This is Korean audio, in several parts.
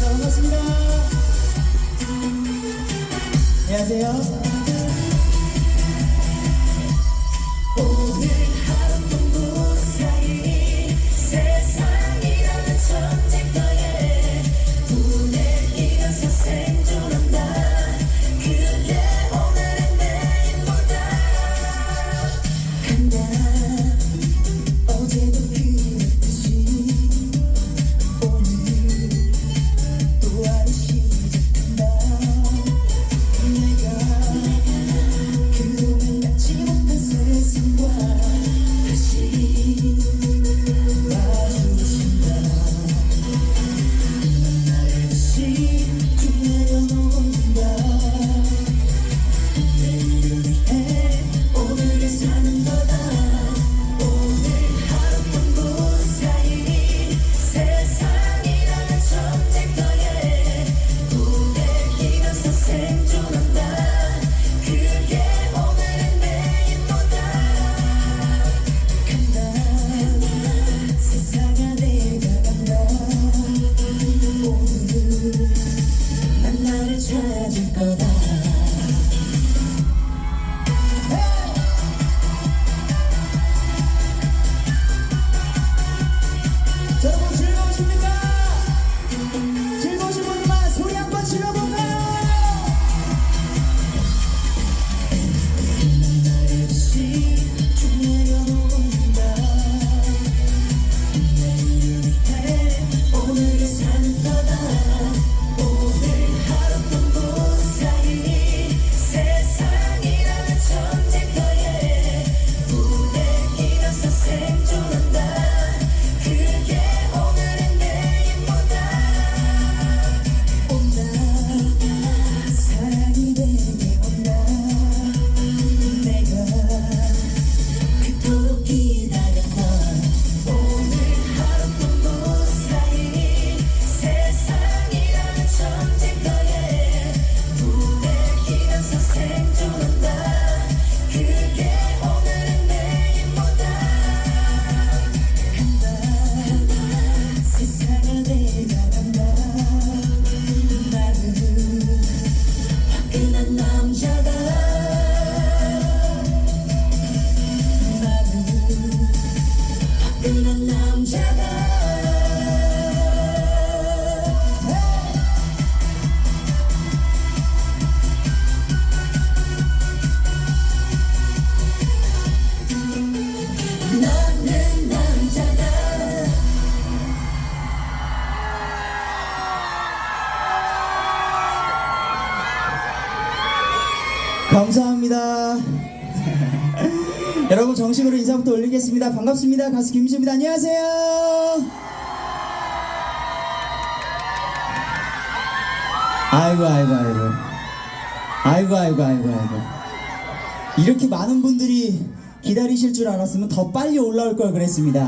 반갑습니다. 반갑습니다. 안녕하세요. 감사합니다. 여러분 정식으로 인사부터 올리겠습니다. 반갑습니다. 가수 김시입니다. 안녕하세요. 아이고 아이고 아이고 아이고 아이고 아이고 아이고 이렇게 많은 분들이 기다리실 줄 알았으면 더 빨리 올라올 걸 그랬습니다.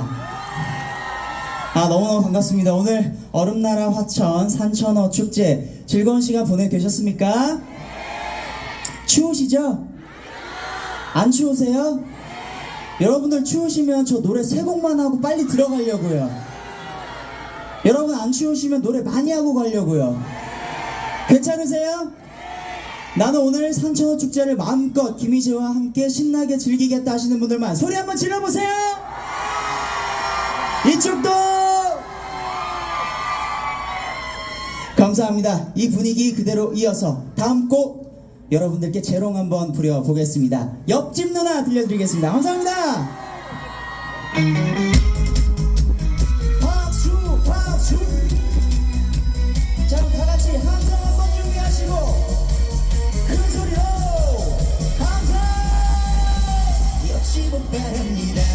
아 너무너무 반갑습니다. 오늘 얼음나라 화천 산천어 축제 즐거운 시간 보내 계셨습니까? 추우시죠? 안 추우세요? 여러분들 추우시면 저 노래 세 곡만 하고 빨리 들어가려고요. 여러분 안 추우시면 노래 많이 하고 가려고요. 괜찮으세요? 나는 오늘 산천어 축제를 마음껏 김희재와 함께 신나게 즐기겠다 하시는 분들만 소리 한번 질러보세요! 이쪽도! 감사합니다. 이 분위기 그대로 이어서 다음 곡 여러분들께 재롱 한번 부려보겠습니다. 옆집 누나 들려드리겠습니다. 감사합니다. 박수, 박수. 자, 그럼 다 같이 함성 한번 준비하시고 큰 소리로 함성. 옆집은 바랍니다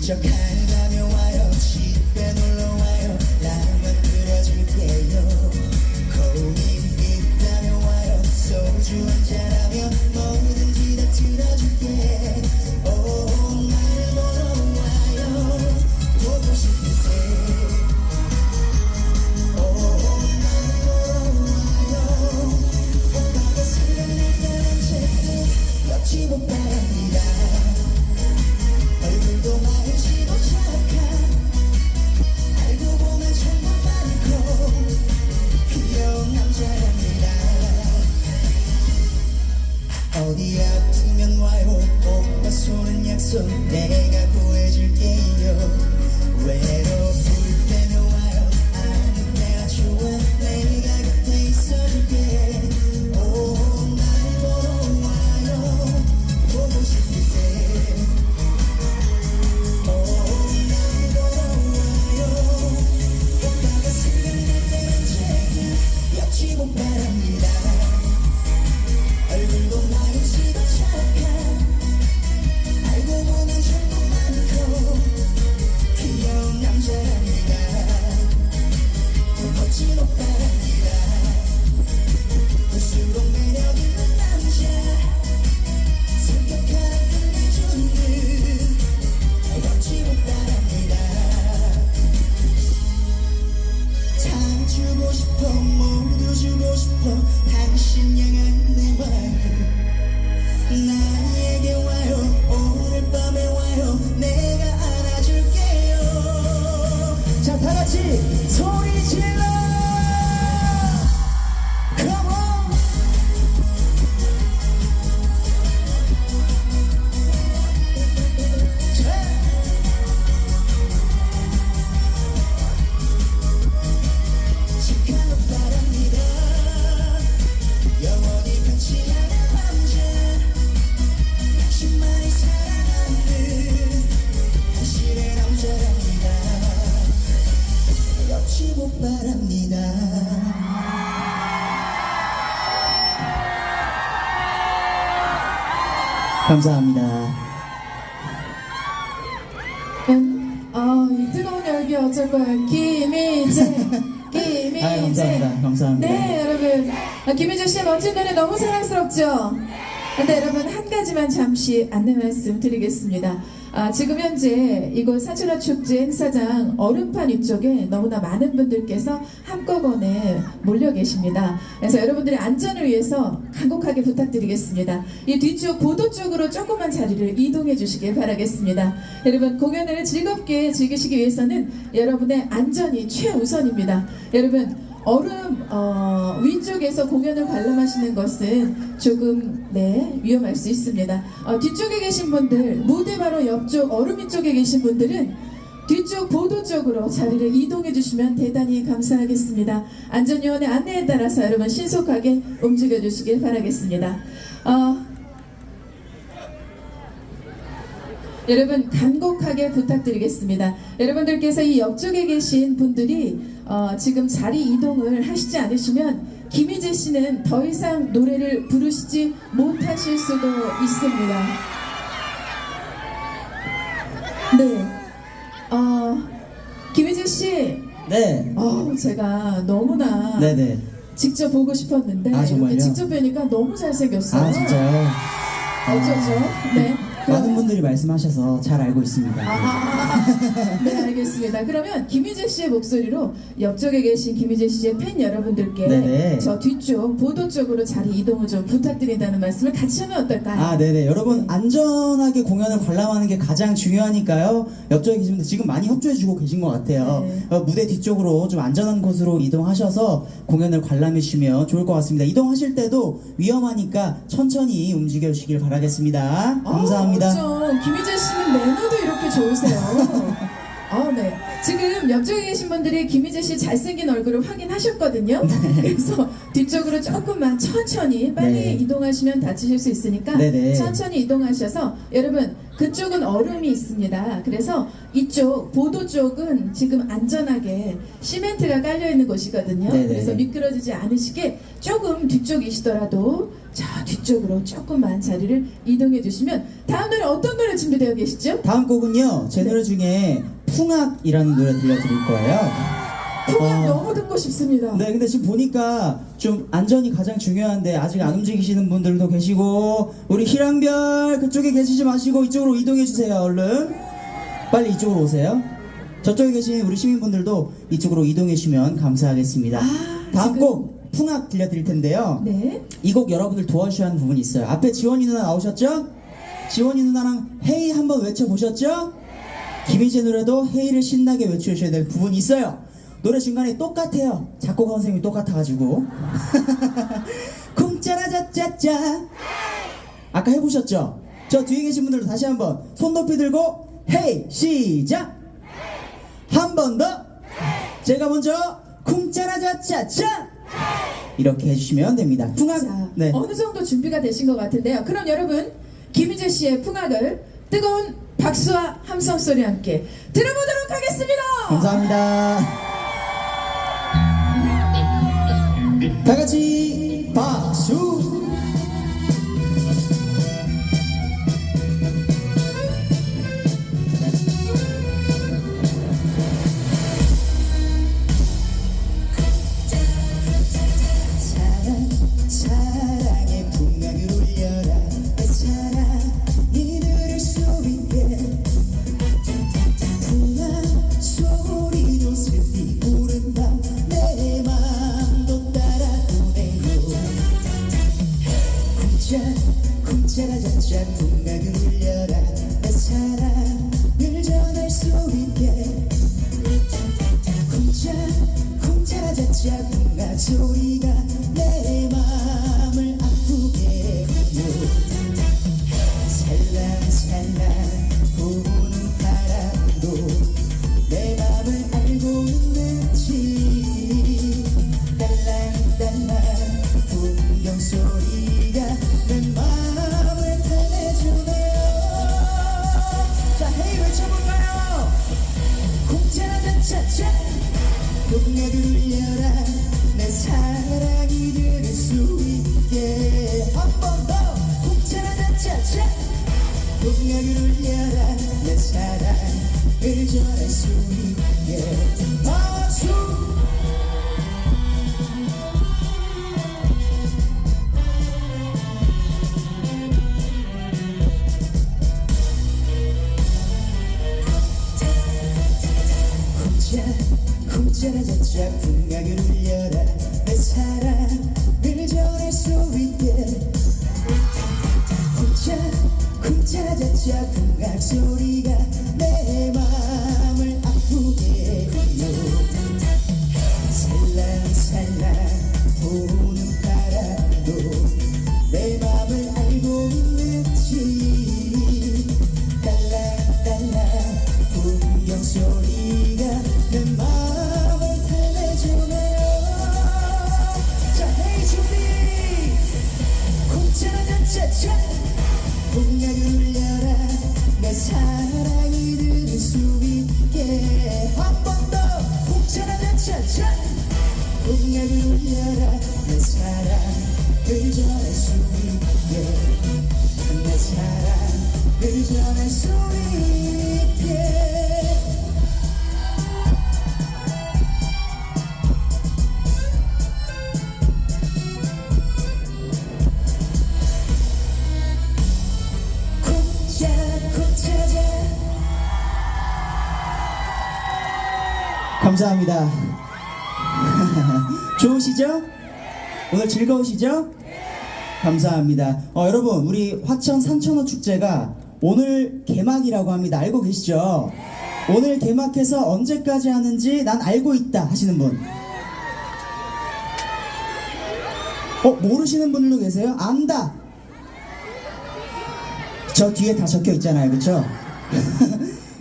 한다 구해줄게요. 외로울 때는 옆집 오빠랍니다 감사합니다 아, 이 뜨거운 열기 어쩔 거야. 김희재, 김희재. 아, 감사합니다. 감사합니다. 네, 여러분. 아, 김희재 씨의 멋진 노래 너무 사랑스럽죠? 근데 여러분, 한 가지만 잠시 안내 말씀 드리겠습니다. 아, 지금 현재 이곳 사춘화 축제 행사장 얼음판 위쪽에 너무나 많은 분들께서 한꺼번에 몰려 계십니다. 그래서 여러분들의 안전을 위해서 간곡하게 부탁드리겠습니다. 이 뒤쪽 보도 쪽으로 조금만 자리를 이동해 주시길 바라겠습니다. 여러분 공연을 즐겁게 즐기시기 위해서는 여러분의 안전이 최우선입니다. 여러분 얼음 어, 위쪽에서 공연을 관람하시는 것은 조금 네 위험할 수 있습니다. 어, 뒤쪽에 계신 분들 무대 바로 옆쪽 얼음 위쪽에 계신 분들은 뒤쪽 보도 쪽으로 자리를 이동해 주시면 대단히 감사하겠습니다. 안전요원의 안내에 따라서 여러분 신속하게 움직여 주시길 바라겠습니다. 어, 여러분 간곡하게 부탁드리겠습니다. 여러분들께서 이 옆쪽에 계신 분들이 어, 지금 자리 이동을 하시지 않으시면 김희재 씨는 더 이상 노래를 부르시지 못하실 수도 있습니다. 네. 어, 김희재 씨, 네 어, 제가 너무나 네네 직접 보고 싶었는데 아, 정말요? 직접 뵈니까 너무 잘생겼어요. 아 진짜요? 어쩌죠? 네. 많은 분들이 말씀하셔서 잘 알고 있습니다 아, 네 알겠습니다. 그러면 김희재 씨의 목소리로 옆쪽에 계신 김희재 씨의 팬 여러분들께 네네. 저 뒤쪽 보도 쪽으로 자리 이동을 좀 부탁드린다는 말씀을 같이 하면 어떨까요? 아, 네네. 여러분, 안전하게 공연을 관람하는 게 가장 중요하니까요. 옆쪽에 계신 분들 지금 많이 협조해주고 계신 것 같아요. 네. 어, 무대 뒤쪽으로 좀 안전한 곳으로 이동하셔서 공연을 관람해주시면 좋을 것 같습니다. 이동하실 때도 위험하니까 천천히 움직여주시길 바라겠습니다. 감사합니다. 아, 어쩜 김희재 씨는 매너도 이렇게 좋으세요. 아, 네. 지금 옆쪽에 계신 분들이 김희재 씨 잘생긴 얼굴을 확인하셨거든요. 그래서 뒤쪽으로 조금만 천천히 빨리 네. 이동하시면 다치실 수 있으니까 네네. 천천히 이동하셔서 여러분 그쪽은 얼음이 있습니다. 그래서 이쪽 보도 쪽은 지금 안전하게 시멘트가 깔려 있는 곳이거든요. 네네. 그래서 미끄러지지 않으시게 조금 뒤쪽이시더라도 저 뒤쪽으로 조금만 자리를 이동해 주시면 다음 노래 어떤 노래 준비되어 계시죠? 다음 곡은요, 제 노래 중에 풍악이라는 노래 들려드릴 거예요. 풍악 어. 너무 듣고 싶습니다. 네, 근데 지금 보니까 좀 안전이 가장 중요한데 아직 안 움직이시는 분들도 계시고 우리 희랑별 그쪽에 계시지 마시고 이쪽으로 이동해 주세요, 얼른. 빨리 이쪽으로 오세요. 저쪽에 계신 우리 시민분들도 이쪽으로 이동해 주시면 감사하겠습니다. 아, 다음 지금- 곡 풍악 들려드릴 텐데요. 네. 이 곡 여러분들 도와주셔야 하는 부분이 있어요. 앞에 지원이 누나 나오셨죠? 지원이 누나랑 헤이 한번 외쳐보셨죠? 김희재 노래도 헤이를 신나게 외쳐주셔야 될 부분이 있어요. 노래 중간에 똑같아요. 작곡가 선생님이 똑같아가지고. 쿵짜라짜짜짜. 아까 해보셨죠? 저 뒤에 계신 분들도 다시 한번 손 높이 들고 헤이 시작 한 번 더 제가 먼저 쿵짜라자짜짜 이렇게 해주시면 됩니다 풍악 자, 네 어느 정도 준비가 되신 것 같은데요. 그럼 여러분 김희재 씨의 풍악을 뜨거운 박수와 함성 소리와 함께 들어보도록 하겠습니다. 감사합니다 다 같이 박수 쿵짜라짜짜 풍악을 울려라 내 사랑을 전할 수 있게 쿵짜 쿵짜라짜짜 풍악 소리 감사합니다 좋으시죠? 오늘 즐거우시죠? 감사합니다. 어, 여러분, 우리 화천 산천어 축제가 오늘 개막이라고 합니다. 알고 계시죠? 오늘 개막해서 언제까지 하는지 난 알고 있다 하시는 분. 어, 모르시는 분들도 계세요? 안다! 저 뒤에 다 적혀 있잖아요. 그쵸?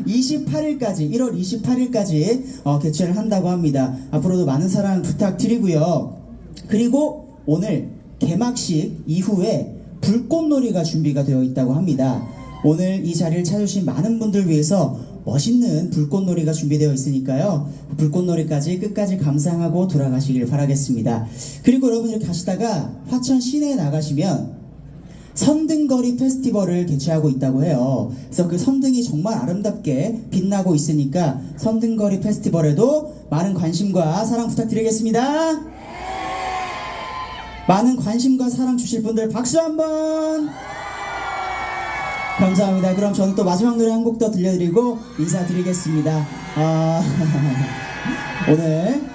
28일까지, 1월 28일까지 어, 개최를 한다고 합니다. 앞으로도 많은 사랑 부탁드리고요. 그리고 오늘 개막식 이후에 불꽃놀이가 준비가 되어 있다고 합니다. 오늘 이 자리를 찾으신 많은 분들 위해서 멋있는 불꽃놀이가 준비되어 있으니까요. 불꽃놀이까지 끝까지 감상하고 돌아가시길 바라겠습니다. 그리고 여러분들 가시다가 화천 시내에 나가시면 선등거리 페스티벌을 개최하고 있다고 해요. 그래서 그 선등이 정말 아름답게 빛나고 있으니까 선등거리 페스티벌에도 많은 관심과 사랑 부탁드리겠습니다. 많은 관심과 사랑 주실 분들 박수 한번. 감사합니다. 그럼 저는 또 마지막 노래 한 곡 더 들려드리고 인사드리겠습니다. 아, 오늘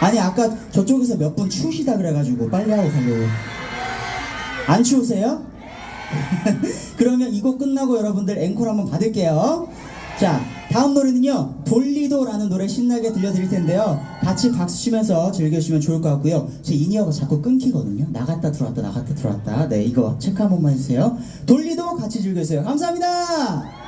아니 아까 저쪽에서 몇 분 추우시다 그래가지고 빨리 하고 가려고 안 추우세요? 그러면 이 곡 끝나고 여러분들 앵콜 한번 받을게요 자 다음 노래는요 돌리도라는 노래 신나게 들려드릴 텐데요. 같이 박수 치면서 즐겨주시면 좋을 것 같고요. 제 인이어가 자꾸 끊기거든요. 나갔다 들어왔다 나갔다 들어왔다. 네 이거 체크 한 번만 해주세요. 돌리도 같이 즐겨주세요. 감사합니다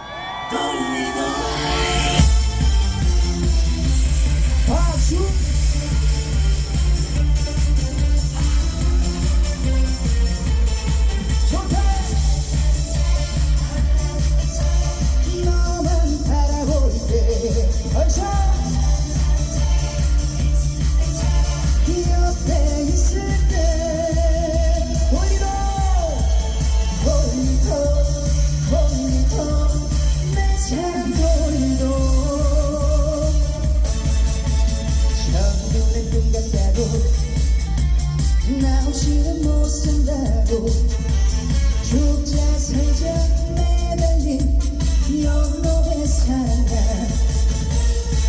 나 없이는 못 산다고 죽자 살자 매달린 영롱의 사랑.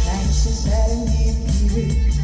당신 사랑 깊이를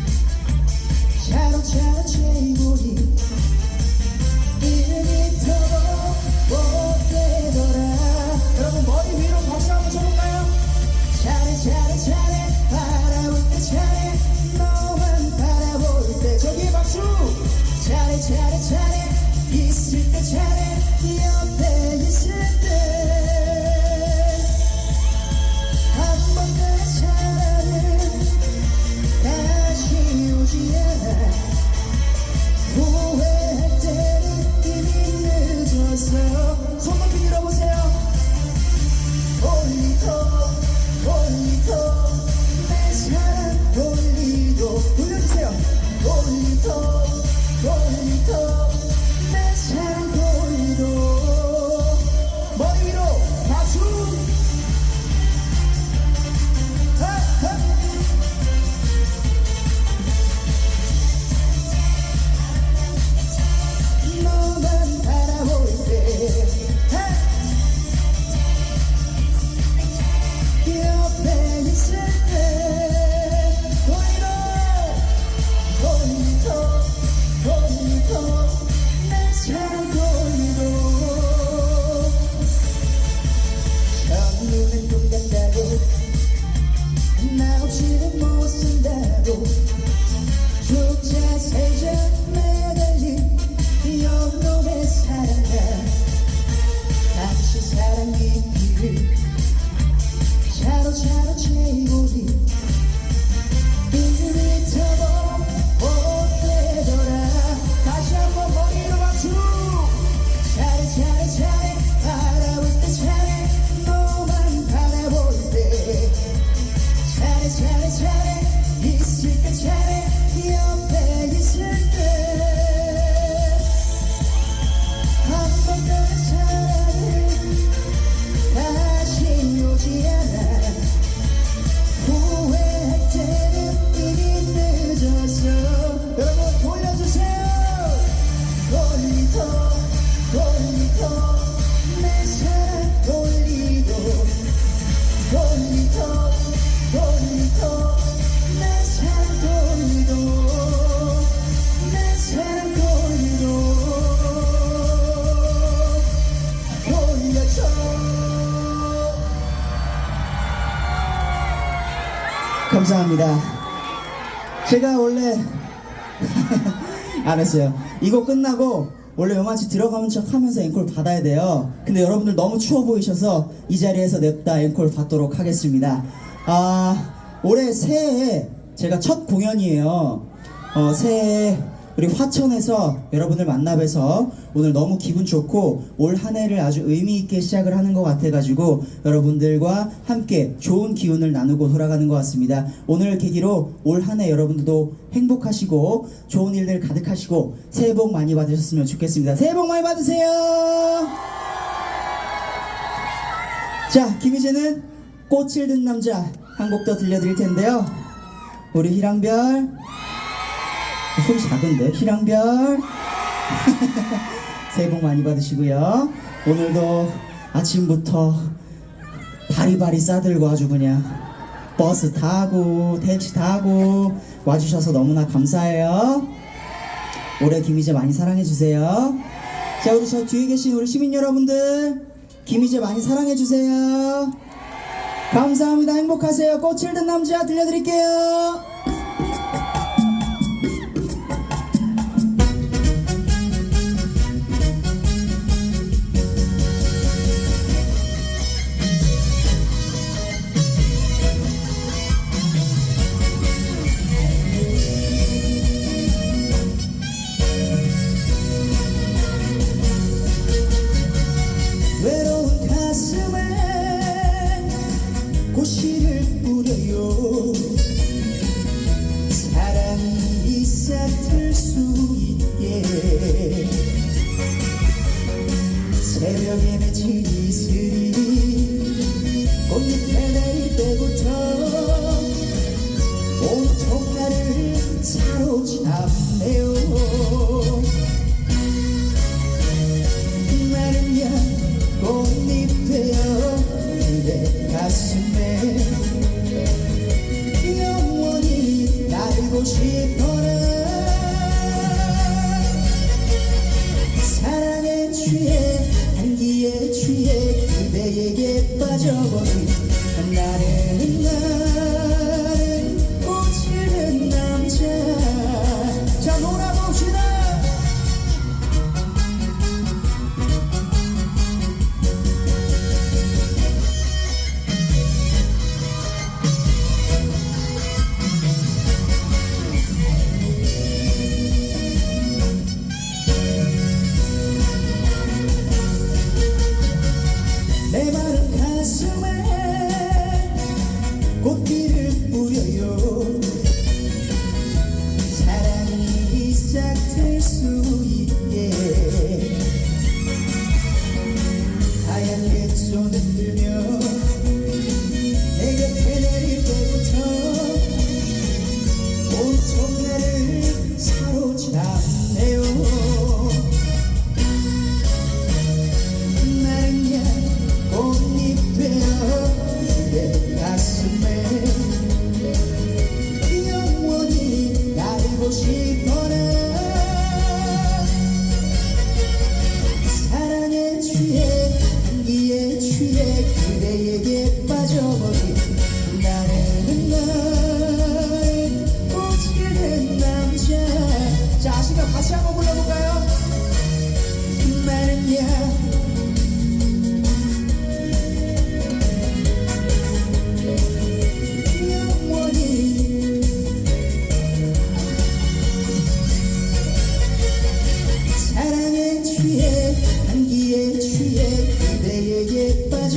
감사합니다. 제가 원래 알았어요. 이거 끝나고 원래 요만치 들어가는 척 하면서 앵콜 받아야 돼요. 근데 여러분들 너무 추워 보이셔서 이 자리에서 냅다 앵콜 받도록 하겠습니다. 아, 올해 새해에 제가 첫 공연이에요. 어, 새해 에 우리 화천에서 여러분을 만나 뵈서 오늘 너무 기분 좋고 올 한 해를 아주 의미 있게 시작을 하는 것 같아가지고 여러분들과 함께 좋은 기운을 나누고 돌아가는 것 같습니다. 오늘 계기로 올 한 해 여러분들도 행복하시고 좋은 일들 가득하시고 새해 복 많이 받으셨으면 좋겠습니다. 새해 복 많이 받으세요. 자, 김희재는 꽃을 든 남자 한 곡 더 들려드릴 텐데요. 우리 희랑별 소리 작은데 희랑별 새해 복 많이 받으시고요 오늘도 아침부터 바리바리 싸들고 아주 그냥 버스 타고 택시 타고 와주셔서 너무나 감사해요 올해 김희재 많이 사랑해주세요 자 우리 저 뒤에 계신 우리 시민 여러분들 김희재 많이 사랑해주세요 감사합니다. 행복하세요. 꽃을 든 남자 들려드릴게요. 새벽에 맺힌 이슬이 꽃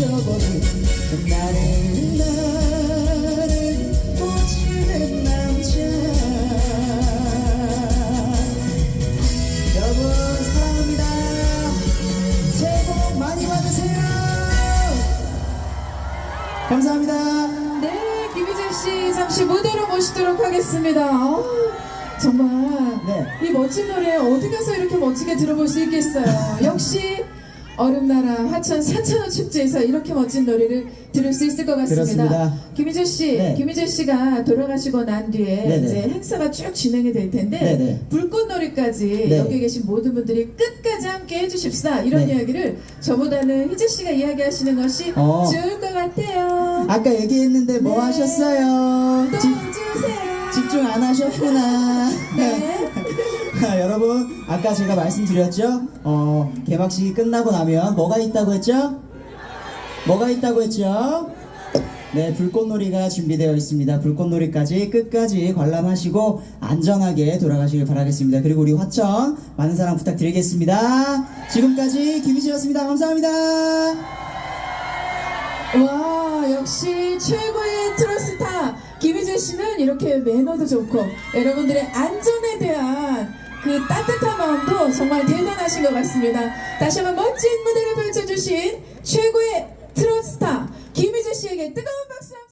빠져버린 나는 꽃을 든 남자 여러분 사랑합니다 새해 복 많이 받으세요 감사합니다 네, 김희재 씨 잠시 무대로 모시도록 하겠습니다. 어, 정말 네. 이 멋진 노래 어디 가서 이렇게 멋지게 들어볼 수 있겠어요. 역시 얼음나라 하천 산천어 축제에서 이렇게 멋진 노래를 들을 수 있을 것 같습니다. 그렇습니다. 김희재 씨, 네. 김희재 씨가 돌아가시고 난 뒤에 네네. 이제 행사가 쭉 진행이 될 텐데 네네. 불꽃놀이까지 네. 여기 계신 모든 분들이 끝까지 함께 해주십사 이런 네. 이야기를 저보다는 희재 씨가 이야기하시는 것이 어. 좋을 것 같아요. 아까 얘기했는데 뭐 네. 하셨어요? 또 집, 해주세요. 집중 안 하셨구나. 네. 여러분, 아까 제가 말씀드렸죠? 어, 개막식이 끝나고 나면 뭐가 있다고 했죠? 뭐가 있다고 했죠? 네, 불꽃놀이가 준비되어 있습니다. 불꽃놀이까지 끝까지 관람하시고 안전하게 돌아가시길 바라겠습니다. 그리고 우리 화천 많은 사랑 부탁드리겠습니다. 지금까지 김희지였습니다. 감사합니다. 와 역시 최고의 트러스타 김희재 씨는 이렇게 매너도 좋고 여러분들의 안전에 대한 그 따뜻한 마음도 정말 대단하신 것 같습니다. 다시 한번 멋진 무대를 펼쳐주신 최고의 트러스타 김희재 씨에게 뜨거운 박수.